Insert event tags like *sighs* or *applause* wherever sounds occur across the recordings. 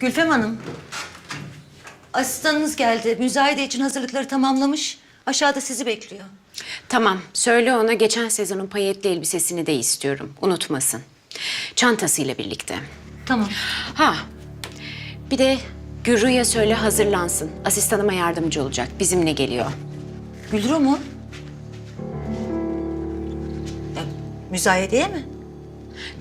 Gülfem Hanım. Asistanınız geldi. Müzayede için hazırlıkları tamamlamış. Aşağıda sizi bekliyor. Tamam, söyle ona geçen sezonun payetli elbisesini de istiyorum. Unutmasın. Çantasıyla birlikte. Tamam. Ha, bir de Gürru'ya söyle hazırlansın. Asistanıma yardımcı olacak. Bizimle geliyor. Gülru mu? Ya, müzayedeye mi?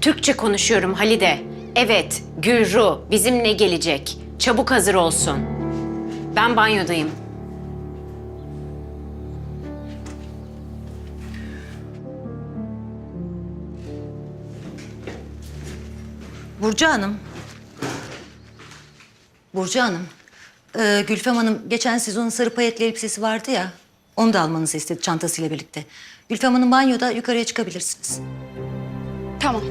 Türkçe konuşuyorum Halide. Evet, Gürru bizimle gelecek. Çabuk hazır olsun. Ben banyodayım. Burcu Hanım. Burcu Hanım. Ee, Gülfem Hanım geçen sezonun sarı payetli elbisesi vardı ya. Onu da almanızı istedi çantasıyla birlikte. Gülfem Hanım banyoda yukarıya çıkabilirsiniz. Tamam.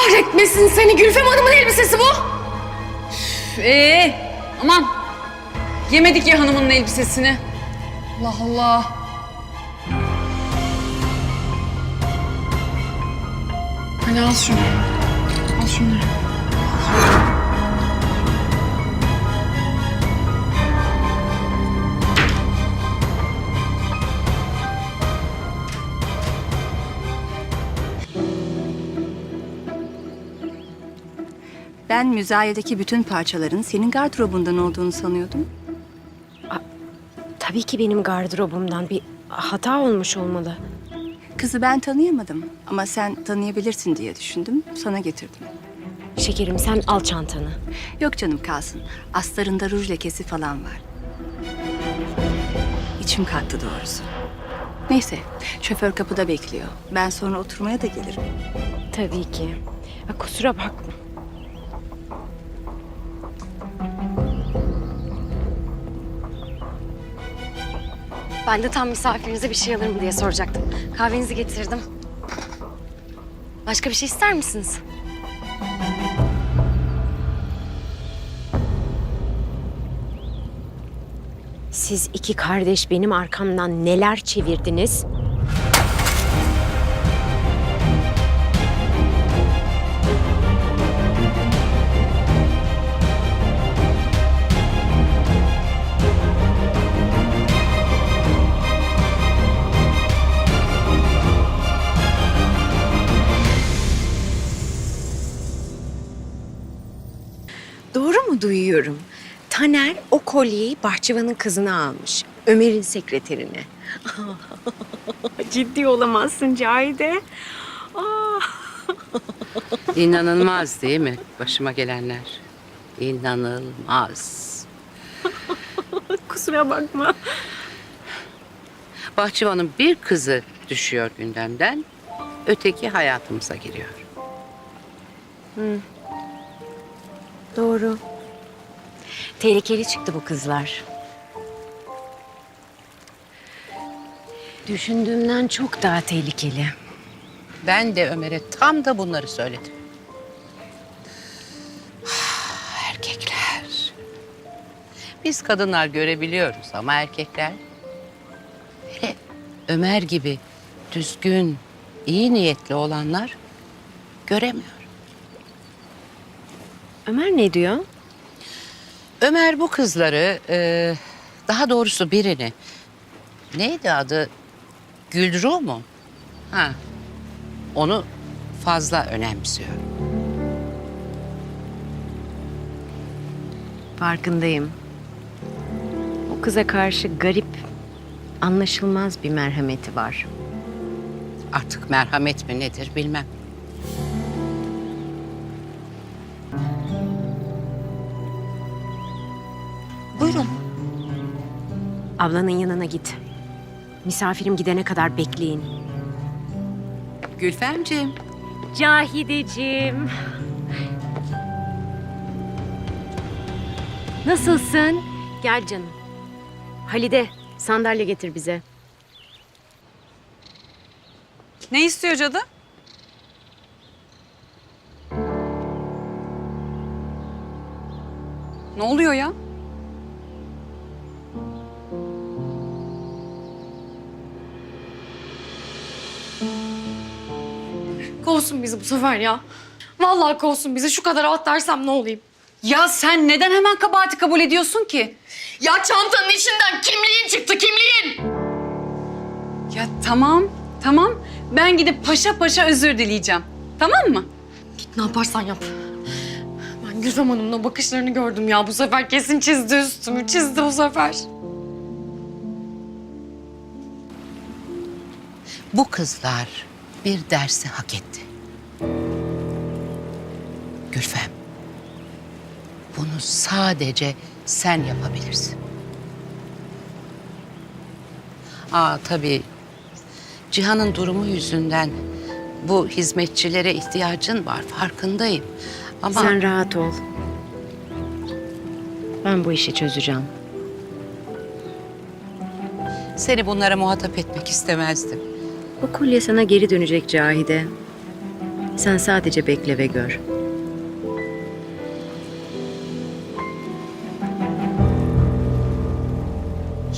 Kahretmesin seni Gülfem Hanım'ın elbisesi bu. Ee, aman. Yemedik ya hanımının elbisesini. Allah Allah. Hadi al şunu. Al şunları. Ben müzayedeki bütün parçaların senin gardırobundan olduğunu sanıyordum. Tabii ki benim gardırobumdan bir hata olmuş olmalı. Kızı ben tanıyamadım ama sen tanıyabilirsin diye düşündüm. Sana getirdim. Şekerim sen al çantanı. Yok canım kalsın. Astarında ruj lekesi falan var. İçim kalktı doğrusu. Neyse, şoför kapıda bekliyor. Ben sonra oturmaya da gelirim. Tabii ki. Ha, kusura bakma. Ben de tam misafirinize bir şey alır mı diye soracaktım. Kahvenizi getirdim. Başka bir şey ister misiniz? Siz iki kardeş benim arkamdan neler çevirdiniz? Duyuyorum? Taner o kolyeyi bahçıvanın kızına almış. Ömer'in sekreterine. *laughs* Ciddi olamazsın Cahide. İnanılmaz değil mi başıma gelenler? İnanılmaz. *laughs* Kusura bakma. Bahçıvanın bir kızı düşüyor gündemden, öteki hayatımıza giriyor. Doğru. Tehlikeli çıktı bu kızlar. Düşündüğümden çok daha tehlikeli. Ben de Ömer'e tam da bunları söyledim. *sighs* Erkekler. Biz kadınlar görebiliyoruz ama erkekler... Hele Ömer gibi düzgün, iyi niyetli olanlar göremiyor. Ömer ne diyor? Ömer bu kızları, e, daha doğrusu birini, neydi adı? Gülru mu? Ha, onu fazla önemsiyor. Farkındayım. O kıza karşı garip, anlaşılmaz bir merhameti var. Artık merhamet mi nedir bilmem. Ablanın yanına git. Misafirim gidene kadar bekleyin. Gülfemciğim. Cahideciğim. Nasılsın? Gel canım. Halide, sandalye getir bize. Ne istiyor cadı? Ne oluyor ya? Kovsun bizi bu sefer ya. Vallahi kovsun bizi. Şu kadar atlarsam ne olayım? Ya sen neden hemen kabahati kabul ediyorsun ki? Ya çantanın içinden kimliğin çıktı, kimliğin! Ya tamam, tamam. Ben gidip paşa paşa özür dileyeceğim. Tamam mı? Ne yaparsan yap. Ben Gülfem Hanım'ın o bakışlarını gördüm ya. Bu sefer kesin çizdi üstümü. Çizdi bu sefer. Bu kızlar bir dersi hak etti. Gülfem, bunu sadece sen yapabilirsin. Aa tabii Cihan'ın durumu yüzünden bu hizmetçilere ihtiyacın var farkındayım. Ama Sen rahat ol. Ben bu işi çözeceğim. seni bunlara muhatap etmek istemezdim. O kolye sana geri dönecek Cahide. Sen sadece bekle ve gör.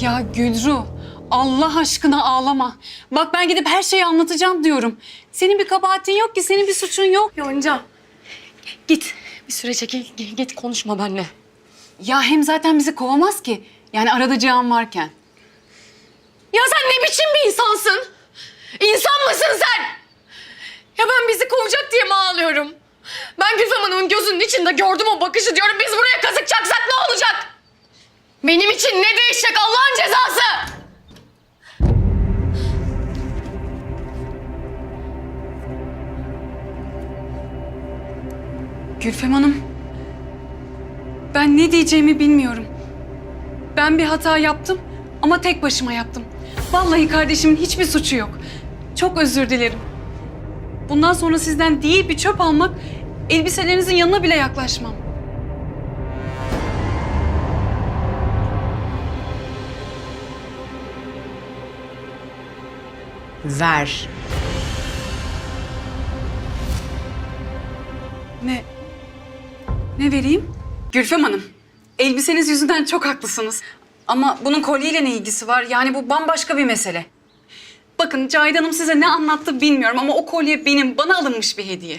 Ya Gülru, Allah aşkına ağlama. Bak ben gidip her şeyi anlatacağım diyorum. Senin bir kabahatin yok ki, senin bir suçun yok. Yonca. Git. Bir süre çekil. Git konuşma benimle. Ya hem zaten bizi kovamaz ki. Yani arada Cihan varken. Ya sen ne biçim bir insansın? İnsan mısın sen? Ya ben bizi kovacak ağlıyorum? Ben Gülfem Hanım'ın gözünün içinde gördüm o bakışı diyorum. Biz buraya kazık çaksak ne olacak? Benim için ne değişecek Allah'ın cezası? Gülfem Hanım, ben ne diyeceğimi bilmiyorum. Ben bir hata yaptım ama tek başıma yaptım. Vallahi kardeşimin hiçbir suçu yok. Çok özür dilerim. Bundan sonra sizden değil bir çöp almak, elbiselerinizin yanına bile yaklaşmam. Ver. Ne? Ne vereyim? Gülfem Hanım, elbiseniz yüzünden çok haklısınız. Ama bunun kolyeyle ne ilgisi var? Yani bu bambaşka bir mesele. Bakın Cahide Hanım size ne anlattı bilmiyorum ama o kolye benim, bana alınmış bir hediye.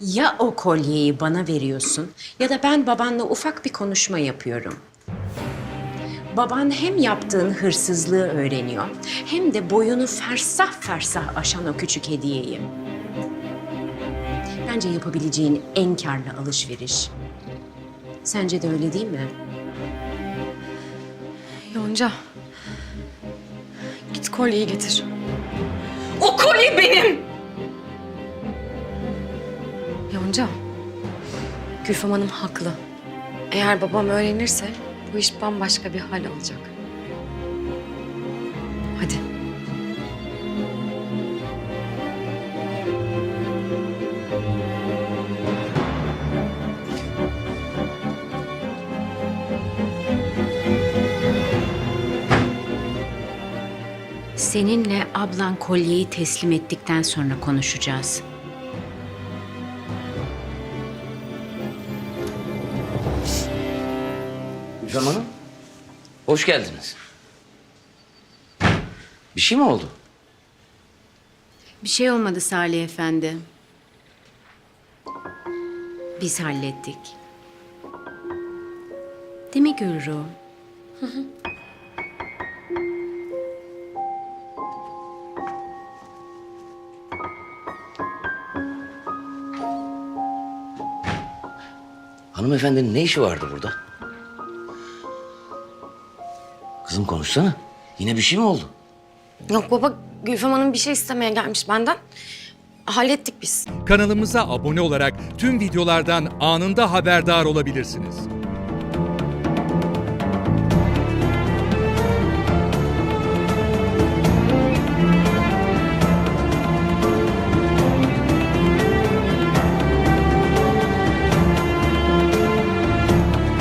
Ya o kolyeyi bana veriyorsun ya da ben babanla ufak bir konuşma yapıyorum. Baban hem yaptığın hırsızlığı öğreniyor hem de boyunu fersah fersah aşan o küçük hediyeyi. Bence yapabileceğin en karlı alışveriş. Sence de öyle değil mi? Yonca. Kolyeyi getir. O kolye benim! Yonca. Gülfem Hanım haklı. Eğer babam öğrenirse bu iş bambaşka bir hal alacak. Seninle ablan kolyeyi teslim ettikten sonra konuşacağız. Gülfem Hanım, hoş geldiniz. Bir şey mi oldu? Bir şey olmadı Salih Efendi. Biz hallettik. Değil mi Gülru? Hanımefendinin ne işi vardı burada? Kızım konuşsana. Yine bir şey mi oldu? Yok baba Gülfem Hanım bir şey istemeye gelmiş benden. Hallettik biz. Kanalımıza abone olarak tüm videolardan anında haberdar olabilirsiniz.